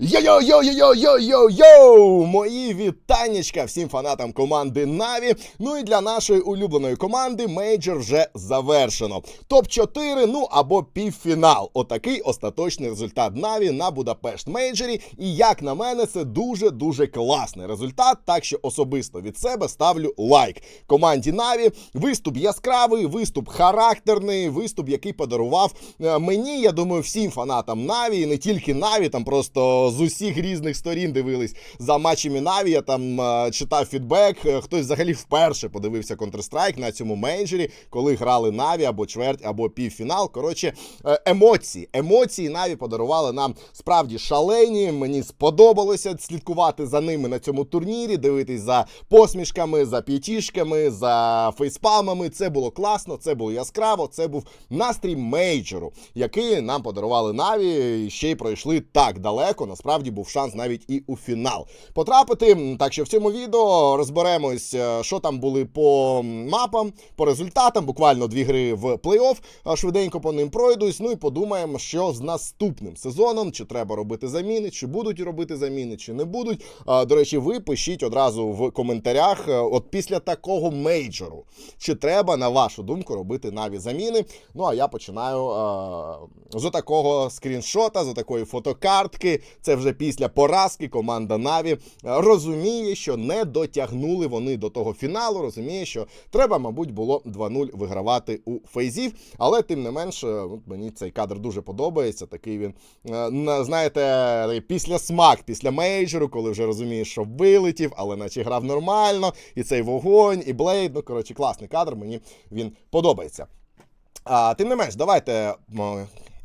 Йо-йо-йо-йо-йо-йо-йо! Мої вітаннячка всім фанатам команди Наві. Ну і для нашої улюбленої команди мейджор вже завершено. Топ-4, ну або півфінал. Отакий остаточний результат Наві на Будапешт мейджорі. І як на мене, це дуже-дуже класний результат. Так що особисто від себе ставлю лайк. Команді Наві виступ яскравий, виступ характерний, виступ, який подарував е, мені, я думаю, всім фанатам Наві, і не тільки Наві, там просто з усіх різних сторін дивились за матчами Наві. Я там е, читав фідбек. е, Хтось взагалі вперше подивився Counter-Strike на цьому мейджорі, коли грали Наві або чверть, або півфінал. Коротше, е, емоції. Емоції Наві подарували нам справді шалені. Мені сподобалося слідкувати за ними на цьому турнірі, дивитись за посмішками, за п'ятішками, за фейспалмами. Це було класно, це було яскраво. Це був настрій мейджору, який нам подарували Наві. і Ще й пройшли так далеко. Насправді був шанс навіть і у фінал потрапити. Так що в цьому відео розберемось, е, що там були по мапам, по результатам. Буквально дві гри в плей-офф. Швиденько по ним пройдусь. Ну і подумаємо, що з наступним сезоном, чи треба робити заміни, чи будуть робити заміни, чи не будуть. До речі, ви пишіть одразу в коментарях, е, от після такого мейджору, чи треба, на вашу думку, робити наві заміни. Ну а я починаю е, з такого скріншота, з такої фотокартки. Це вже після поразки команда Наві е, розуміє, що не дотягнули вони до того фіналу. Розуміє, що треба, мабуть, було 2-0 вигравати у фейзів. Але тим не менш, е, мені цей кадр дуже подобається. Такий він, е, знаєте, після смак, після мейджору, коли вже розумієш, що вилетів, але наче грав нормально, і цей вогонь, і блейд. Ну, коротше, класний кадр, мені він подобається. А, тим не менш, давайте.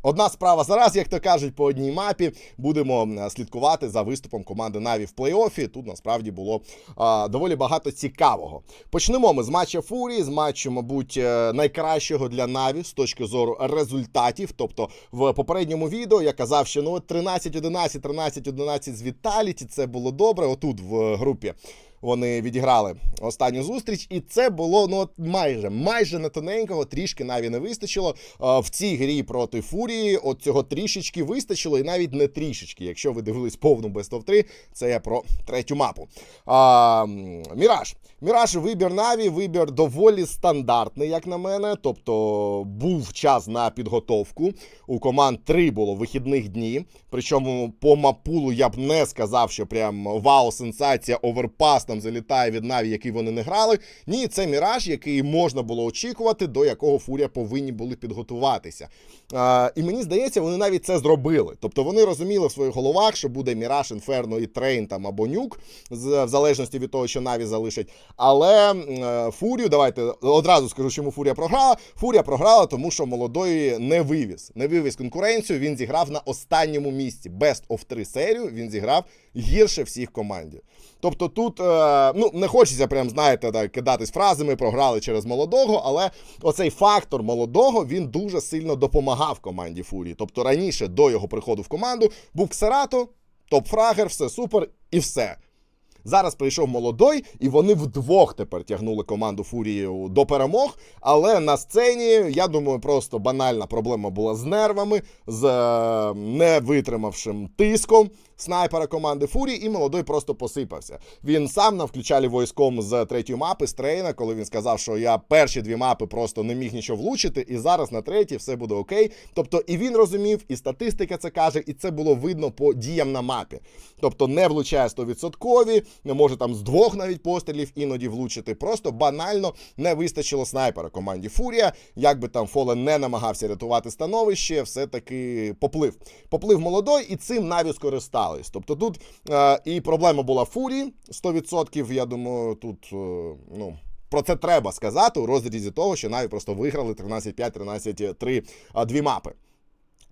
Одна справа зараз, як то кажуть, по одній мапі будемо слідкувати за виступом команди Наві в плей-офі. Тут насправді було а, доволі багато цікавого. Почнемо ми з матча Фурії, з матчу, мабуть, е, найкращого для Наві з точки зору результатів. Тобто, в попередньому відео я казав, що ну от 13-11, 13-11 з Віталіті, це було добре. Отут в групі вони відіграли останню зустріч, і це було ну от майже майже не тоненького, трішки наві не вистачило. В цій грі проти Фурії от цього трішечки вистачило, і навіть не трішечки. Якщо ви дивились повну Best of 3, це я про третю мапу. А, Міраж. Міраж вибір Наві, вибір доволі стандартний, як на мене. Тобто був час на підготовку. У команд три було вихідних дні. Причому по мапулу я б не сказав, що прям вау, сенсація, оверпас там залітає від Наві, який вони не грали. Ні, це міраж, який можна було очікувати, до якого фурія повинні були підготуватися. А, і мені здається, вони навіть це зробили. Тобто вони розуміли в своїх головах, що буде міраж, інферно і трейн там або нюк, в залежності від того, що Наві залишать. Але е, Фурію, давайте одразу скажу, чому Фурія програла. Фурія програла, тому що молодої не вивіз. Не вивіз конкуренцію. Він зіграв на останньому місці. Best of 3 серію він зіграв гірше всіх команді. Тобто тут е, ну не хочеться прям, знаєте, так, кидатись фразами, програли через молодого, але оцей фактор молодого він дуже сильно допомагав команді Фурії. Тобто раніше до його приходу в команду був Ксерато, топ-фрагер, все супер і все. Зараз прийшов молодой, і вони вдвох тепер тягнули команду Фурії до перемог. Але на сцені, я думаю, просто банальна проблема була з нервами, з е, невитримавшим тиском снайпера команди Фурії, і молодой просто посипався. Він сам на включалі войском з третьої мапи, з трейна, коли він сказав, що я перші дві мапи просто не міг нічого влучити, і зараз на третій все буде окей. Тобто, і він розумів, і статистика це каже, і це було видно по діям на мапі. Тобто не влучає 100%, не може там з двох навіть пострілів іноді влучити. Просто банально не вистачило снайпера команді Фурія. Як би там Фолен не намагався рятувати становище, все-таки поплив. Поплив молодой, і цим Наві скористались. Тобто тут е, і проблема була фурі 100%, я думаю, тут е, ну. Про це треба сказати у розрізі того, що навіть просто виграли 13-5, 13-3 дві мапи.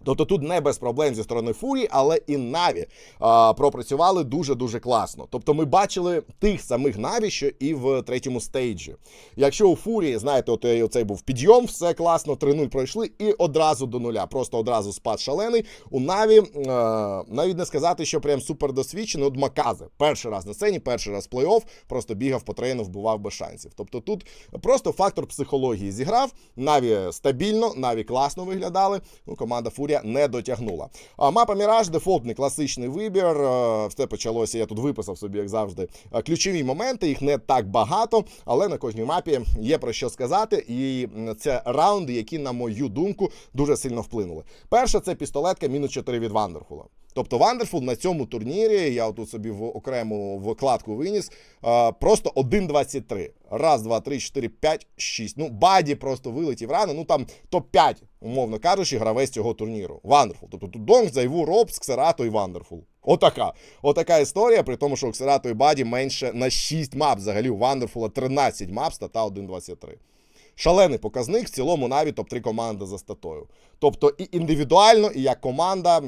Тобто тут не без проблем зі сторони Фурії, але і Наві а, пропрацювали дуже-дуже класно. Тобто ми бачили тих самих Наві, що і в третьому стейджі. Якщо у Фурії, знаєте, от е, оцей був підйом, все класно, 3-0 пройшли і одразу до нуля. Просто одразу спад шалений. У Наві е, навіть не сказати, що прям супер досвідчений. От Маказе. Перший раз на сцені, перший раз плей-офф, просто бігав по трейну, вбивав без шансів. Тобто тут просто фактор психології зіграв. Наві стабільно, Наві класно виглядали. Ну, команда Фурія Фурія не дотягнула. А мапа Міраж, дефолтний класичний вибір. Все почалося. Я тут виписав собі, як завжди, ключові моменти. Їх не так багато, але на кожній мапі є про що сказати. І це раунди, які, на мою думку, дуже сильно вплинули. Перше, це пістолетка мінус 4 від Вандерфула. Тобто Вандерфул на цьому турнірі, я отут собі в окрему вкладку виніс, е, просто 1.23. Раз, два, три, чотири, п'ять, шість. Ну, Баді просто вилетів рано. Ну там топ-5, умовно кажучи, гравець цього турніру. Вандерфул. Тобто тут Донг, Зайву, Робс, Ксерато і Вандерфул. Отака. Отака історія, при тому, що у Ксерато і Баді менше на 6 мап. Взагалі у Вандерфула 13 мап, стата 1.23. Шалений показник в цілому навіть топ-3 команди за статою. Тобто і індивідуально, і як команда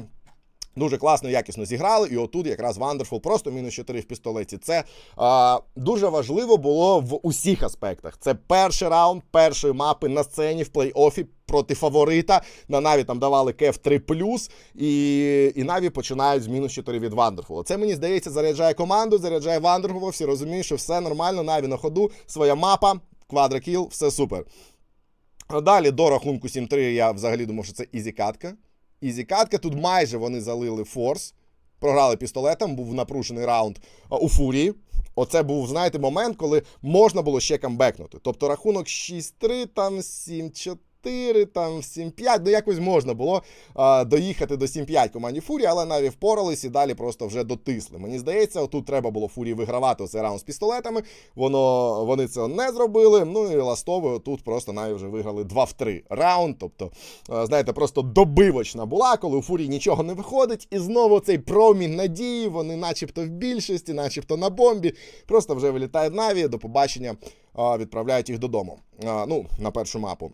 дуже класно, якісно зіграли. І отут якраз Вандерфул просто мінус 4 в пістолеті. Це а, дуже важливо було в усіх аспектах. Це перший раунд першої мапи на сцені в плей-офі. Проти фаворита на Наві там давали кеф 3 і, і Наві починають з мінус 4 від Вандерфула. Це мені здається, заряджає команду, заряджає Вандерфула. Всі розуміють, що все нормально. Наві на ходу, своя мапа, квадракіл, все супер. Далі до рахунку 7-3 я взагалі думав, що це ізі катка. Ізі катка. Тут майже вони залили форс. Програли пістолетом, був напружений раунд у фурії. Оце був, знаєте, момент, коли можна було ще камбекнути. Тобто рахунок 6-3, там 7-4. Там 7-5, ну якось можна було а, доїхати до 7-5 команді Фурії, але навіть впорались і далі просто вже дотисли. Мені здається, отут треба було Фурії вигравати цей раунд з пістолетами. Воно вони це не зробили. Ну і ластовою тут просто навіть вже виграли 2 в 3 раунд. Тобто, а, знаєте, просто добивочна була, коли у Фурії нічого не виходить, і знову цей промінь надії. Вони, начебто, в більшості, начебто на бомбі. Просто вже вилітає Наві. До побачення відправляють їх додому. Ну, на першу мапу.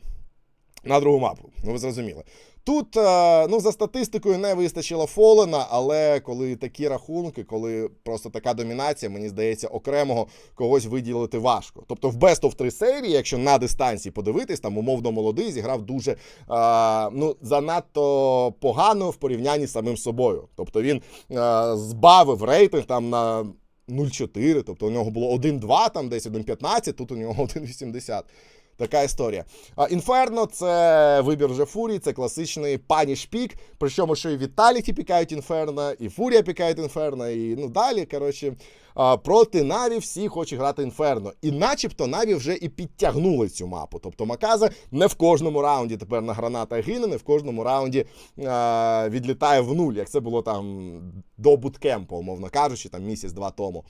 На другу мапу, ну ви зрозуміли. Тут е, ну за статистикою не вистачило Фолена, але коли такі рахунки, коли просто така домінація, мені здається, окремого когось виділити важко. Тобто в Best of 3 серії, якщо на дистанції подивитись, там умовно молодий зіграв дуже е, ну занадто погано в порівнянні з самим собою. Тобто він е, збавив рейтинг там на 0,4, тобто у нього було 1,2, там десь 1,15, тут у нього 1,80. Така історія. Інферно це вибір вже Фурії, це класичний паніш-пік. Причому, що і Віталіті пікають Інферно, і Фурія пікають Інферно, і ну далі. Коротше, проти Наві всі хочуть грати Інферно. І начебто Наві вже і підтягнули цю мапу. Тобто Маказа не в кожному раунді тепер на гранатах гине, не в кожному раунді а, відлітає в нуль, як це було там до буткемпу, умовно кажучи, там місяць-два тому.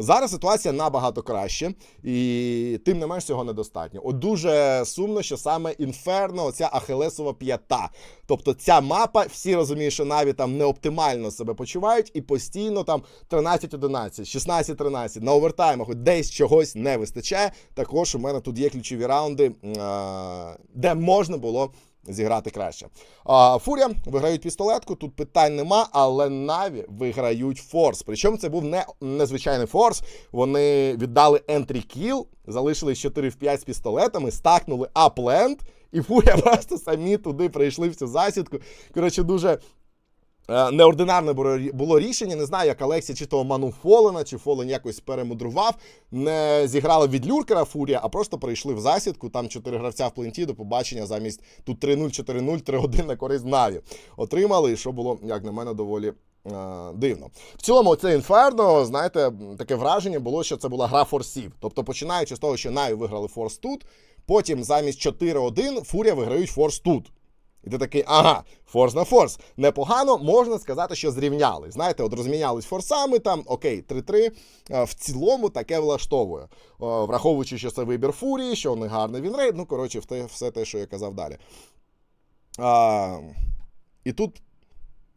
Зараз ситуація набагато краще, і тим не менш цього недостатньо. От дуже сумно, що саме Інферно, оця Ахилесова п'ята. Тобто ця мапа, всі розуміють, що навіть там не оптимально себе почувають, і постійно там 13-11, 16-13 на овертаймах десь чогось не вистачає. Також у мене тут є ключові раунди, де можна було. Зіграти краще. А, Фурія виграють пістолетку, тут питань нема, але Наві виграють форс. Причому це був не незвичайний форс. Вони віддали ентрі кіл, залишились 4 в 5 з пістолетами, стакнули апленд, і Фурія просто самі туди прийшли в цю засідку. Коротше, дуже. Е, Неординарне було- рішення. Не знаю, як Алексі чи то оманув Фолена, чи Фолен якось перемудрував. Не зіграли від люркера Фурія, а просто прийшли в засідку. Там чотири гравця в пленті до побачення замість тут 3-0, 4-0, 3-1 на користь Наві. Отримали, і що було, як на мене, доволі. е, Дивно. В цілому, це інферно, знаєте, таке враження було, що це була гра форсів. Тобто, починаючи з того, що Наві виграли форс тут, потім замість 4-1 Фурія виграють форс тут. І ти такий, ага, форс на форс. Непогано, можна сказати, що зрівняли. Знаєте, от розмінялись форсами, там, окей, 3-3. Е, В цілому таке влаштовує. Е, Враховуючи, що це вибір фурії, що не гарний вінрейт, ну, коротше, все те, що я казав далі. А, і тут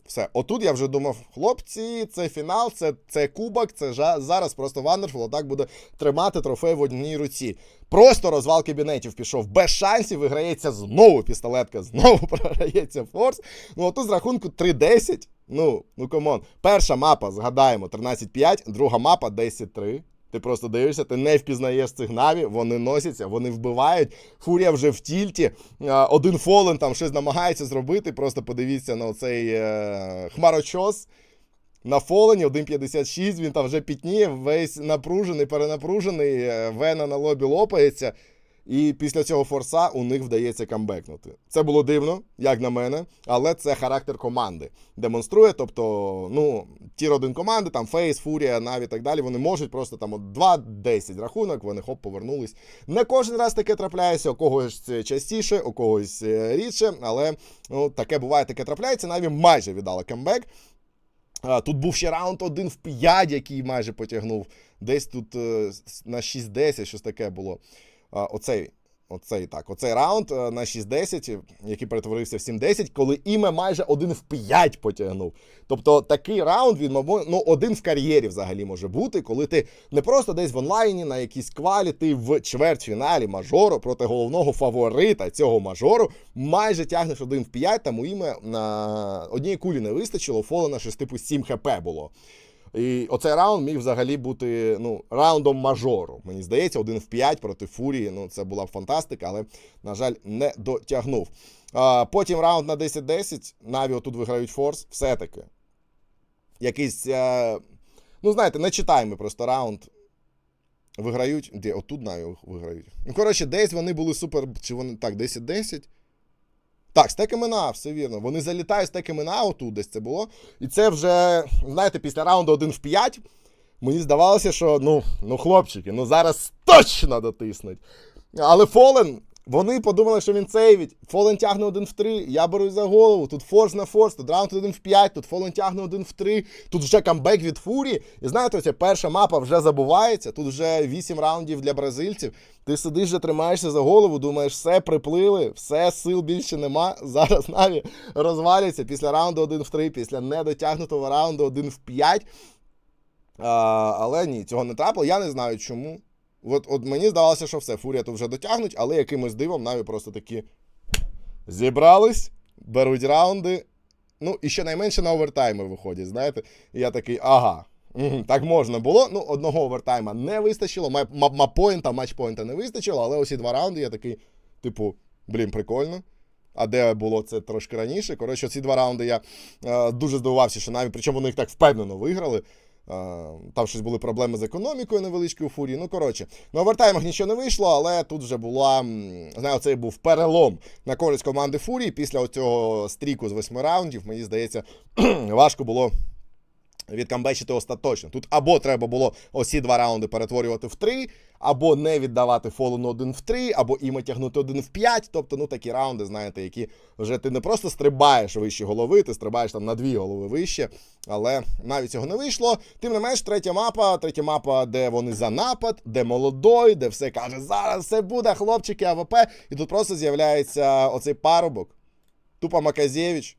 все. Отут я вже думав, хлопці, це фінал, це, це кубок, це жа- зараз просто Вандерфул так буде тримати трофей в одній руці. Просто розвал кабінетів пішов без шансів, виграється знову пістолетка, знову програється форс. Ну, отут з рахунку 3-10. Ну, ну камон. Перша мапа, згадаємо, 13-5, друга мапа 10-3. Ти просто дивишся, ти не впізнаєш цих наві, вони носяться, вони вбивають. Фурія вже в тільті. Один фолен там щось намагається зробити. Просто подивіться на цей е, хмарочос. На фолені 1.56, він там вже пітніє, весь напружений, перенапружений, е, вена на лобі лопається. І після цього форса у них вдається камбекнути. Це було дивно, як на мене, але це характер команди демонструє. Тобто, ну, ті родин команди, там Фейс, Фурія, Наві і так далі, вони можуть просто там от 2-10 рахунок, вони хоп, повернулись. Не кожен раз таке трапляється, у когось частіше, у когось е, рідше, але ну, таке буває, таке трапляється. Наві майже віддала камбек. Тут був ще раунд 1 в 5, який майже потягнув. Десь тут е, на 6-10 щось таке було. Оцей, оцей так, оцей раунд е, на 6-10, який перетворився в 7-10, коли іме майже 1 в 5 потягнув. Тобто такий раунд він, мабуть, ну, один в кар'єрі взагалі може бути, коли ти не просто десь в онлайні на якійсь квалі, ти в чвертьфіналі мажору проти головного фаворита цього мажору майже тягнеш 1 в 5, там у іме на одній кулі не вистачило, у Фолена щось типу 7 хп було. І оцей раунд міг взагалі бути ну, раундом мажору. Мені здається, один в 5 проти Фурії. Ну, це була б фантастика, але, на жаль, не дотягнув. А, потім раунд на 10-10. Наві отут виграють форс. Все-таки. Якийсь. е, ну, знаєте, не читаємо просто раунд. Виграють. Де? Отут Наві виграють. Ну, коротше, десь вони були супер. Чи вони. Так, 10-10. Так, стеками на, все вірно. Вони залітають стеками на отут десь це було. І це вже, знаєте, після раунду 1 в 5. Мені здавалося, що ну, ну хлопчики, ну зараз точно дотиснуть. Але Фолен, вони подумали, що він сейвить. Фолен тягне 1 в 3, я берусь за голову. Тут форс на форс, тут раунд 1 в 5, тут Фолен тягне 1 в 3, тут вже камбек від Фурі. І знаєте, оця перша мапа вже забувається, тут вже 8 раундів для бразильців. Ти сидиш, вже тримаєшся за голову, думаєш, все приплили, все, сил більше нема. Зараз Наві розваляться після раунду 1 в 3, після недотягнутого раунду 1 в 5. А, але ні, цього не трапило. Я не знаю чому. От, от мені здавалося, що все, фурія тут вже дотягнуть, але якимось дивом Наві просто такі зібрались, беруть раунди. Ну, і щонайменше на овертайми виходять, знаєте. І я такий, ага. Так можна було. Ну, одного овертайма не вистачило, ма- ма- маппоінта, матчпоінта не вистачило, але ось і два раунди я такий, типу, блін, прикольно. А де було це трошки раніше? Коротше, ці два раунди я е, дуже здивувався, що навіть причому вони їх так впевнено виграли. Е, Там щось були проблеми з економікою невеличкі фурії. Ну, коротше, на овертаймах нічого не вийшло, але тут вже була. Знаю, цей був перелом на користь команди Фурії. Після цього стріку з восьми раундів, мені здається, важко було. Відкамбечити остаточно. Тут або треба було осі два раунди перетворювати в три, або не віддавати фолену один в три, або іме тягнути один в п'ять. Тобто, ну такі раунди, знаєте, які вже ти не просто стрибаєш вище голови, ти стрибаєш там на дві голови вище. Але навіть цього не вийшло. Тим не менш, третя мапа, третя мапа, де вони за напад, де молодой, де все каже, зараз все буде, хлопчики, АВП. І тут просто з'являється оцей парубок. Тупо Маказєвич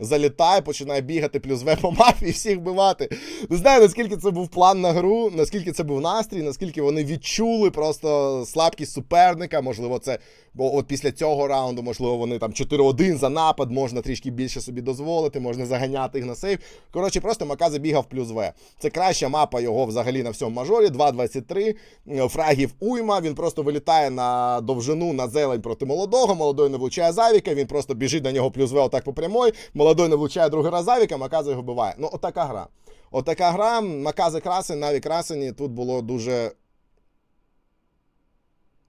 залітає, починає бігати плюс В по мапі і всіх вбивати. Не знаю, наскільки це був план на гру, наскільки це був настрій, наскільки вони відчули просто слабкість суперника. Можливо, це бо от після цього раунду, можливо, вони там 4-1 за напад, можна трішки більше собі дозволити, можна заганяти їх на сейв. Коротше, просто Макази бігав плюс В. Це краща мапа його взагалі на всьому мажорі. 2-23. е, Фрагів уйма. Він просто вилітає на довжину на зелень проти молодого. Молодой не влучає Завіка. Він просто біжить на нього плюс В отак по прямой. Молодой не влучає другий раз Завіка, Макази його вбиває. Ну, отака гра. Отака гра. Макази красень, наві красені. Тут було дуже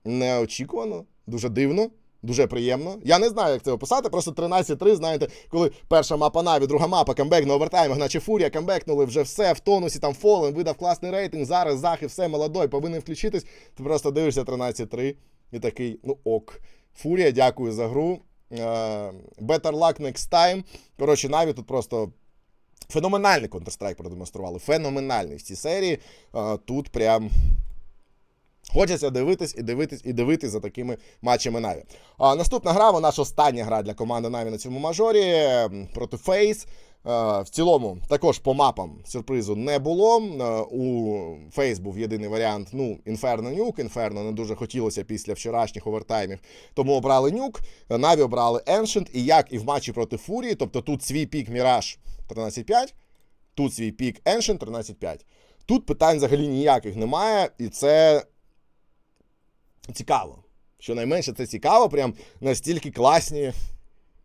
неочікувано, дуже дивно. Дуже приємно. Я не знаю, як це описати. Просто 13-3, знаєте, коли перша мапа Наві, друга мапа, камбек на овертаймах, наче фурія, камбекнули вже все в тонусі, там фолен, видав класний рейтинг. Зараз захи, все молодой, повинен включитись. Ти просто дивишся 13-3 і такий, ну ок. Фурія, дякую за гру. Е, Better luck next time. Коротше, Наві тут просто. Феноменальний Counter-Strike продемонстрували. Феноменальний в цій серії. Е, Тут прям Хочеться дивитись і дивитись і дивитись за такими матчами Наві. А, наступна гра, вона ж остання гра для команди Наві на цьому мажорі проти Фейс. Е, В цілому, також по мапам сюрпризу не було. Е, У Фейс був єдиний варіант. Ну, Інферно нюк. Інферно не дуже хотілося після вчорашніх овертаймів. Тому обрали нюк. Наві обрали Ancient. І як і в матчі проти Фурії, тобто тут свій пік Міраж 13-5, тут свій пік Ancient 13-5. Тут питань взагалі ніяких немає, і це цікаво. Щонайменше це цікаво, прям настільки класні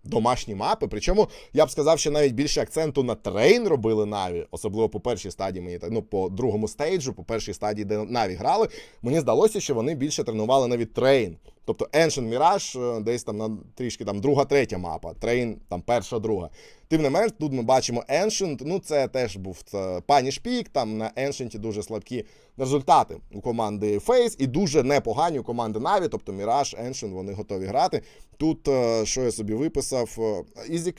домашні мапи. Причому я б сказав, що навіть більше акценту на трейн робили Наві, особливо по першій стадії мені ну по другому стейджу, по першій стадії, де Наві грали. Мені здалося, що вони більше тренували навіть трейн. Тобто Ancient Mirage е, десь там на трішки там друга, третя мапа, трейн там перша, друга. Тим не менш, тут ми бачимо Ancient, ну це теж був Punish Peak, там на Ancient дуже слабкі результати у команди Face і дуже непогані у команди Na'Vi, тобто Mirage, Ancient, вони готові грати. Тут, е, що я собі виписав, е, ізі.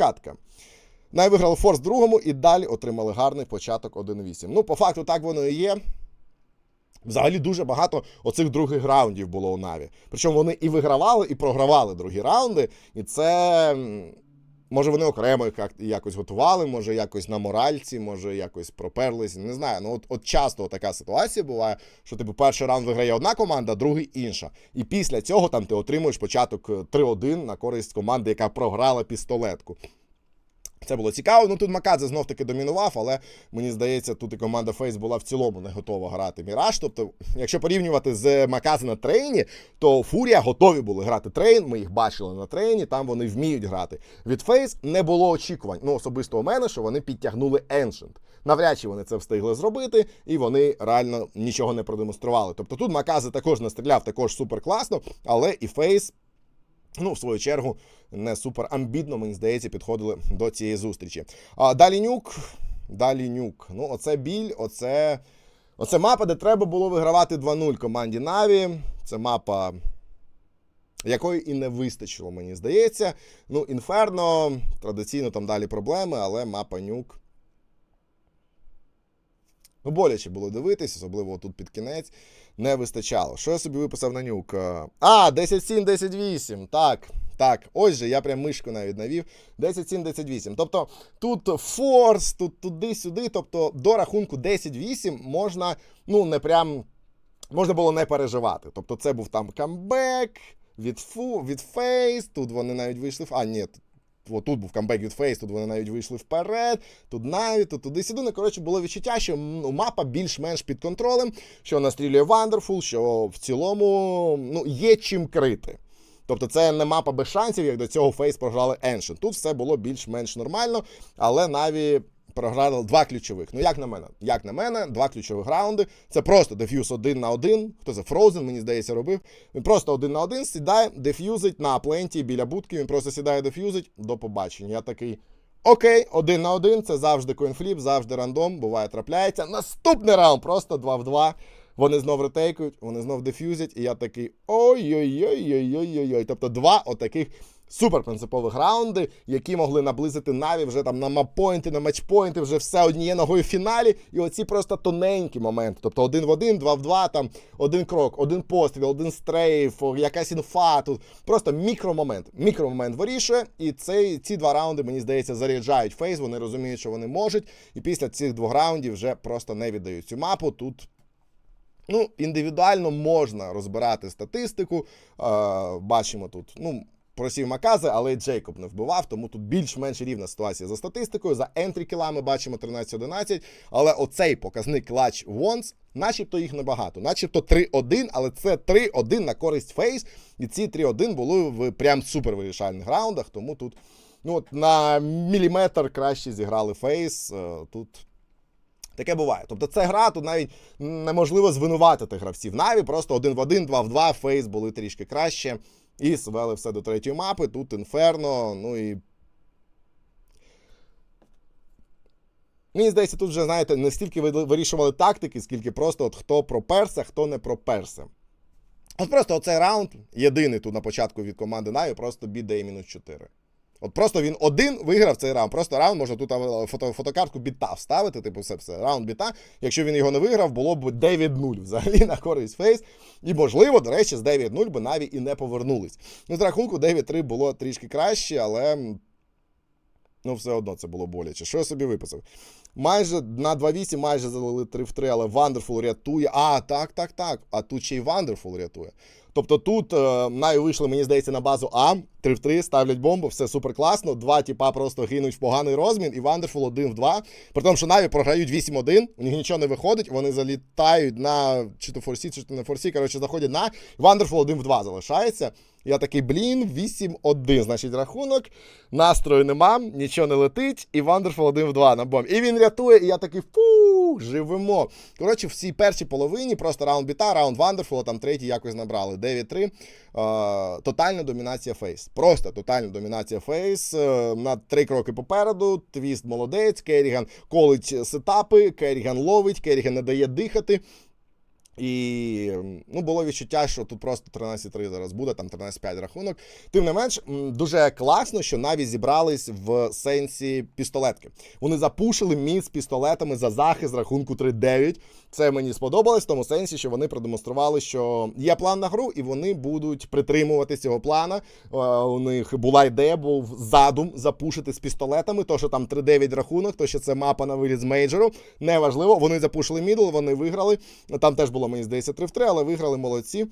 Най виграли форс другому і далі отримали гарний початок 1-8. Ну, по факту, так воно і є. Взагалі дуже багато оцих других раундів було у Наві. Причому вони і вигравали, і програвали другі раунди. І це. Може, вони окремо якось готували, може, якось на моральці, може, якось проперлись. Не знаю. Ну, от, от часто така ситуація буває, що типу перший раунд виграє одна команда, другий інша. І після цього там ти отримуєш початок е, 3-1 на користь команди, яка програла пістолетку. Це було цікаво. Ну тут Макадзе знов таки домінував, але мені здається, тут і команда Фейс була в цілому не готова грати Міраж. Тобто, якщо порівнювати з Макадзе на трейні, то Фурія готові були грати трейн. Ми їх бачили на трейні, там вони вміють грати. Від Фейс не було очікувань. Ну, особисто у мене, що вони підтягнули Ancient. Навряд чи вони це встигли зробити, і вони реально нічого не продемонстрували. Тобто тут Макази також настріляв, також супер класно, але і Фейс Ну, в свою чергу, не супер амбітно, мені здається, підходили до цієї зустрічі. А далі нюк. Далі нюк. Ну, оце біль, оце. Оце мапа, де треба було вигравати 2-0 команді Наві. Це мапа, якої і не вистачило, мені здається. Ну, Інферно, традиційно там далі проблеми, але мапа нюк. Ну, боляче було дивитись, особливо тут під кінець. Не вистачало. Що я собі виписав на нюк? Е, А, 10-7, 10-8. Так, так. Ось же, я прям мишку навіть навів. 10-7, 10-8. Тобто тут форс, тут туди-сюди. Тобто до рахунку 10-8 можна, ну, не прям. Можна було не переживати. Тобто, це був там камбек від фу, від фейс. Тут вони навіть вийшли. А, ні, От тут був камбек від Фейс, тут вони навіть вийшли вперед, тут навіть, тут туди-сюди. Ну, коротше, було відчуття, що ну, мапа більш-менш під контролем, що настрілює Вандерфул, що в цілому ну, є чим крити. Тобто це не мапа без шансів, як до цього Фейс програли Ancient. Тут все було більш-менш нормально, але Наві програли два ключових. Ну, як на мене, як на мене, два ключових раунди. Це просто деф'юз один на один. Хто це Frozen, мені здається, робив. Він просто один на один сідає, деф'юзить на пленті біля будки. Він просто сідає, деф'юзить. До побачення. Я такий. Окей, один на один. Це завжди коінфліп, завжди рандом. Буває, трапляється. Наступний раунд просто 2 в 2. Вони знов ретейкують, вони знов деф'юзять, і я такий ой-ой-ой-ой-ой-ой-ой. Тобто два отаких суперпринципових раунди, які могли наблизити Наві вже там на маппойнти, на матчпойнти, вже все однією ногою в фіналі. І оці просто тоненькі моменти. Тобто один в один, два в два, там один крок, один постріл, один стрейф, якась інфа. Тут просто мікромомент. Мікромомент вирішує. І цей, ці два раунди, мені здається, заряджають фейс. Вони розуміють, що вони можуть. І після цих двох раундів вже просто не віддають цю мапу. Тут. Ну, індивідуально можна розбирати статистику. Е, бачимо тут. Ну, просів Макази, але Джейкоб не вбивав, тому тут більш-менш рівна ситуація за статистикою. За ентрі кіла ми бачимо 13-11. Але оцей показник клач Вонс, начебто їх небагато. Начебто 3-1, але це 3-1 на користь Фейс. І ці 3-1 були в прям супер вирішальних раундах. Тому тут ну, от на міліметр краще зіграли Фейс. Е, Тут Таке буває. Тобто це гра, тут навіть неможливо звинуватити гравців. Наві просто один в один, два в два, фейс були трішки краще. І свели все до третьої мапи. Тут інферно. Ну і. Мені здається, тут вже, знаєте, не стільки вирішували тактики, скільки просто от хто проперся, хто не проперся. От просто оцей раунд, єдиний тут на початку від команди Наві, просто бідає мінус 4. От просто він один виграв цей раунд. Просто раунд можна тут фото, фотокартку біта вставити, типу, все, все, раунд біта. Якщо він його не виграв, було б 9-0 взагалі на користь фейс. І, можливо, до речі, з 9-0 би Наві і не повернулись. Ну, з рахунку 9-3 було трішки краще, але. Ну, все одно це було боляче. Що я собі виписав? Майже на 2-8 майже залили 3 в 3, але Wonderful рятує. А, так, так, так. А тут ще й Wonderful рятує. Тобто тут е, Наві вийшли, мені здається, на базу А, 3 в 3, ставлять бомбу, все супер класно. Два тіпа просто гинуть в поганий розмін, і Вандерфул 1 в 2. При тому, що Наві програють 8-1, у них нічого не виходить, вони залітають на чи то форсі, чи то не форсі. Коротше, заходять на Вандерфул 1 в 2 залишається. Я такий, блін, 8-1, значить, рахунок. Настрою нема, нічого не летить, і Вандерфул 1 в 2 на бомб. І він рятує, і я такий, фу, живемо. Коротше, в цій першій половині просто раунд біта, раунд Вандерфула, там третій якось набрали. 9-3. Е, тотальна домінація фейс. Просто тотальна домінація фейс. Е, на три кроки попереду. Твіст молодець, Керріган колить сетапи, Керріган ловить, Керріган не дає дихати. І ну, було відчуття, що тут просто 13-3 зараз буде, там 13-5 рахунок. Тим не менш, дуже класно, що навіть зібрались в сенсі пістолетки. Вони запушили міць з пістолетами за захист рахунку 3-9. Це мені сподобалось в тому сенсі, що вони продемонстрували, що є план на гру, і вони будуть притримуватись цього плана. Е, У них була ідея, був задум запушити з пістолетами. То, що там 3-9 рахунок, то що це мапа на виліт з мейджору. Неважливо. Вони запушили мідл, вони виграли. Там теж було, мені здається, 3 в 3, але виграли молодці.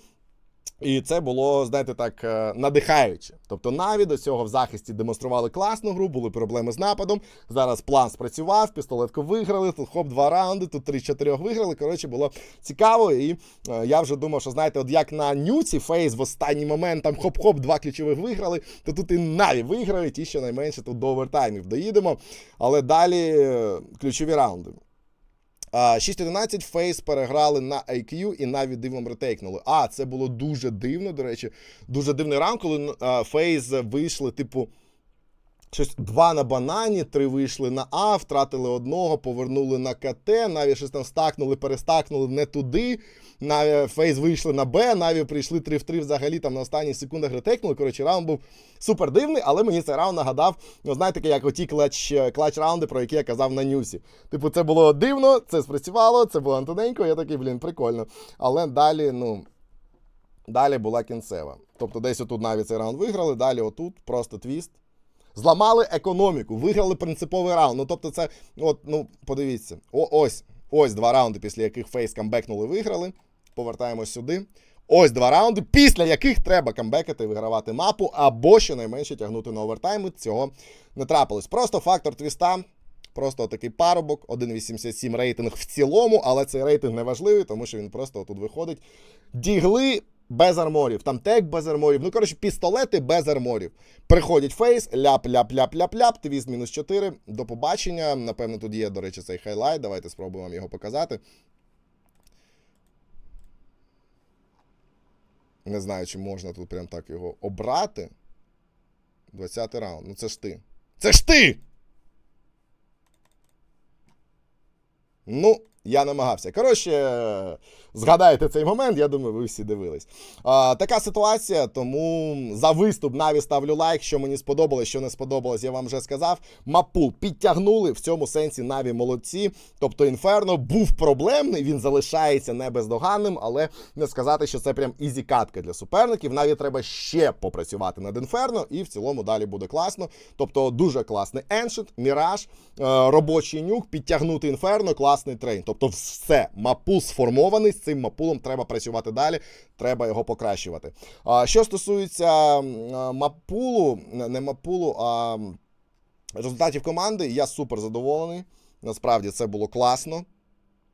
І це було, знаєте, так е, надихаюче. Тобто Наві до цього в захисті демонстрували класну гру, були проблеми з нападом. Зараз план спрацював, пістолетку виграли. Тут хоп, два раунди, тут три-чотирьох виграли. Коротше, було цікаво. І е, я вже думав, що знаєте, от як на нюці Фейс в останній момент там хоп-хоп, два ключових виграли, то тут і Наві виграють, і щонайменше тут до овертаймів доїдемо. Але далі е, ключові раунди. А, 6-11 Фейс переграли на IQ і навіть дивом ретейкнули. А, це було дуже дивно, до речі. Дуже дивний раунд, коли Фейс вийшли, типу, щось два на банані, три вийшли на А, втратили одного, повернули на КТ, навіть щось там стакнули, перестакнули не туди. Наві Фейс вийшли на Б, Наві прийшли 3 в 3 взагалі там на останніх секундах ретейкнули. Коротше, раунд був супер дивний, але мені цей раунд нагадав, ну знаєте, як оті клач, клач раунди, про які я казав на нюсі. Типу, це було дивно, це спрацювало, це було Антоненько, я такий, блін, прикольно. Але далі, ну. Далі була кінцева. Тобто, десь отут навіть цей раунд виграли, далі отут просто твіст. Зламали економіку, виграли принциповий раунд. Ну, тобто, це, от, ну, подивіться, О, ось, ось два раунди, після яких фейс камбекнули, виграли. Повертаємось сюди. Ось два раунди, після яких треба камбекати, вигравати мапу, або щонайменше тягнути на овертайми. Цього не трапилось. Просто фактор твіста. Просто такий парубок, 1,87 рейтинг в цілому, але цей рейтинг не важливий, тому що він просто тут виходить. Дігли без арморів, там тек без арморів. Ну, коротше, пістолети без арморів. Приходять фейс, ляп-ляп-ляп-ляп-ляп, твіст мінус 4. До побачення. Напевно, тут є, до речі, цей хайлайт. Давайте спробуємо вам його показати. Не знаю, чи можна тут прям так його обрати. 20 раунд. Ну це ж ти. Це ж ти! Ну, я намагався. Коротше, згадайте цей момент, я думаю, ви всі дивились. А, така ситуація, тому за виступ наві ставлю лайк. Що мені сподобалось, що не сподобалось, я вам вже сказав. Мапул підтягнули в цьому сенсі наві молодці. Тобто інферно був проблемний, він залишається не бездоганним, але не сказати, що це прям ізі катка для суперників. Наві треба ще попрацювати над інферно, і в цілому далі буде класно. Тобто дуже класний еншит, міраж, е, робочий нюк, підтягнути інферно, класний трейн. Тобто, все, мапул сформований. З цим мапулом треба працювати далі, треба його покращувати. А, Що стосується мапулу, не не мапулу, а результатів команди, я супер задоволений. Насправді це було класно.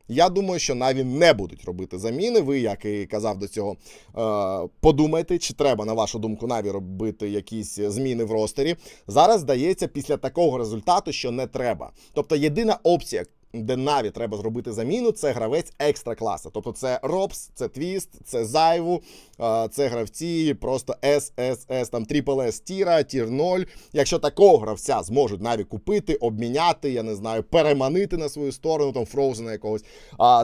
Я думаю, що Наві не будуть робити заміни. Ви, як і казав до цього, е, подумайте, чи треба, на вашу думку, Наві робити якісь зміни в ростері. Зараз здається, після такого результату, що не треба. Тобто, єдина опція. Де Наві треба зробити заміну, це гравець екстра класу. Тобто це Робс, це Твіст, це Зайву, це гравці просто SSS, там Triple S Тіра, Тір 0. Якщо такого гравця зможуть Наві купити, обміняти, я не знаю, переманити на свою сторону, там Фроузена якогось,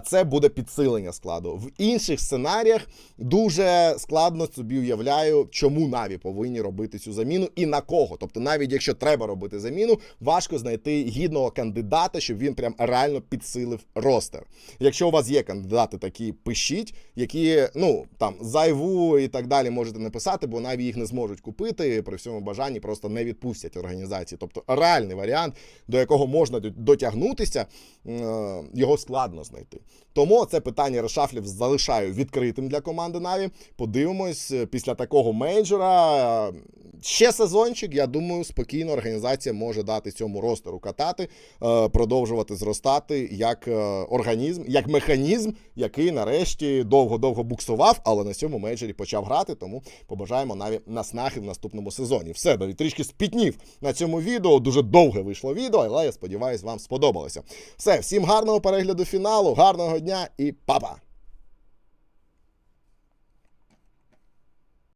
це буде підсилення складу. В інших сценаріях дуже складно собі уявляю, чому Наві повинні робити цю заміну і на кого. Тобто, навіть якщо треба робити заміну, важко знайти гідного кандидата, щоб він прям реально підсилив ростер. Якщо у вас є кандидати такі, пишіть, які ну там зайву і так далі можете написати, бо навіть їх не зможуть купити при всьому бажанні, просто не відпустять організації. Тобто реальний варіант, до якого можна дотягнутися, е, його складно знайти. Тому це питання решафлів залишаю відкритим для команди Наві. Подивимось е, після такого мейджора. е, Ще сезончик, я думаю, спокійно організація може дати цьому ростеру катати, продовжувати зростати як е, організм, як механізм, який нарешті довго-довго буксував, але на цьому мейджорі почав грати. Тому побажаємо навіть наснахи в наступному сезоні. Все, Давід трішки спітнів на цьому відео. Дуже довге вийшло відео, але я сподіваюся, вам сподобалося. Все, всім гарного перегляду фіналу, гарного дня і па-па!